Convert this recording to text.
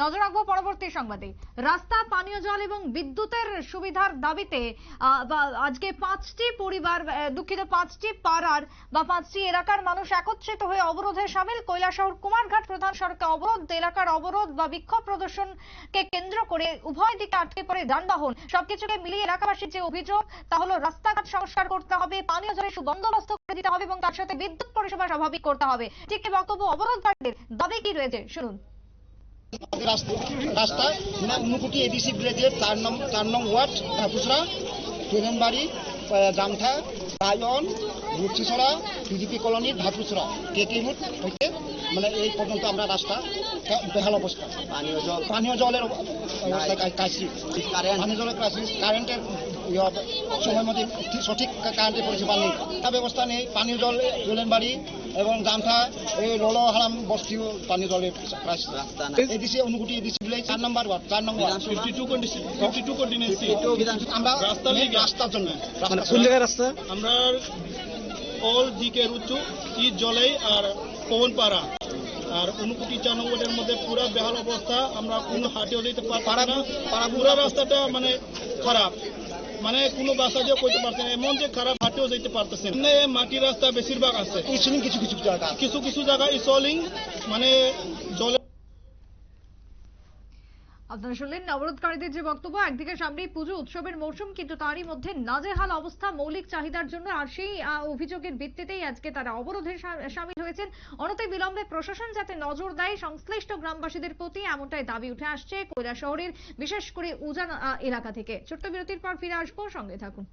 নজর রাখব পরবর্তী সংবাদে। রাস্তা, পানীয় জল এবং বিদ্যুতের সুবিধার দাবিতে আজকে পাঁচটি পরিবার দুঃখিত, পাঁচটি পাড়ার বা পাঁচটি এলাকার মানুষ একত্রিত হয়ে অবরোধে সামিল। কৈলাসহর কুমারঘাট প্রধান সড়কে অবরোধ, এলাকার অবরোধ বা বিক্ষোভ প্রদর্শনকে কেন্দ্র করে উভয় দিকে আটকে পড়ে যানবাহন। সবকিছুকে মিলিয়ে এলাকাবাসীর যে অভিযোগ, তা হলো রাস্তাঘাট সংস্কার করতে হবে, পানীয় জলের সুবন্দোবস্ত করে দিতে হবে এবং তার সাথে বিদ্যুৎ পরিষেবা স্বাভাবিক করতে হবে। ঠিক বক্তব্য অবরোধকারীদের দাবি কি রয়েছে? শুনুন। রাস্তা রাস্তা মানে উনুকুটি এডিসি ভিলেজের চার নং চার নং ওয়ার্ড ধাপুসরা ট্রেনবাড়ি জামঠা রায়ন বুচিছড়া পিজিপি কলোনির ধাপুসরা কেকে রুট হইতে মানে এই পর্যন্ত আমরা রাস্তা বেহাল অবস্থা। পানীয় জল। পানীয় জলের ক্রাইসিস পানীয় জলের ক্রাইসিস কারেন্টের সময় মতো সঠিক কারেন্টের পরিষেবা নেই। তা ব্যবস্থা নেই। পানীয় জল জলের বাড়ি এবং জামঠা এই রোল হারাম বস্তিও পানীয় জলের ক্রাইসিস। এদিকে অনুকুটি এদিকে ভিলেজ চার নম্বর ওয়ার্ড চার নম্বর ওয়ার্ড। 52 কন্ডিশন 52 কন্টিনেন্সি আমরা রাস্তার জন্য। মানে কোন জায়গায় রাস্তা? আমরা অল জিকে রুচু ই জলেই আর পবনপাড়া আর অনুকুটি চার নম্বরের মধ্যে পুরা বেহাল অবস্থা আমরা কোনো হাটেও দিতে পারছি না। পুরা রাস্তাটা মানে খারাপ। মানে কোনো বাসা দিয়ে করতে পারছে না এমন যে খারাপ হাটেও যেতে পারতেছে না। মাটির রাস্তা বেশিরভাগ আছে। ইসলিং কিছু কিছু জায়গা কিছু কিছু জায়গায় সলিং মানে জলে আপনারা শুনলেন অবরোধকারীদের যে বক্তব্য, একদিকে সামনেই পুজো উৎসবের মৌসুম, কিন্তু তারই মধ্যে নাজেহাল অবস্থা, মৌলিক চাহিদার জন্য আর সেই অভিযোগের ভিত্তিতেই আজকে তারা অবরোধের সামিল হয়েছেন। অনতি বিলম্বে প্রশাসন যাতে নজর দেয়, সংশ্লিষ্ট গ্রামবাসীদের প্রতি এমনটাই দাবি উঠে আসছে কৈলা শহরের বিশেষ করে উজান এলাকা থেকে। ছোট্ট বিরতির পর ফিরে আসব, সঙ্গে থাকুন।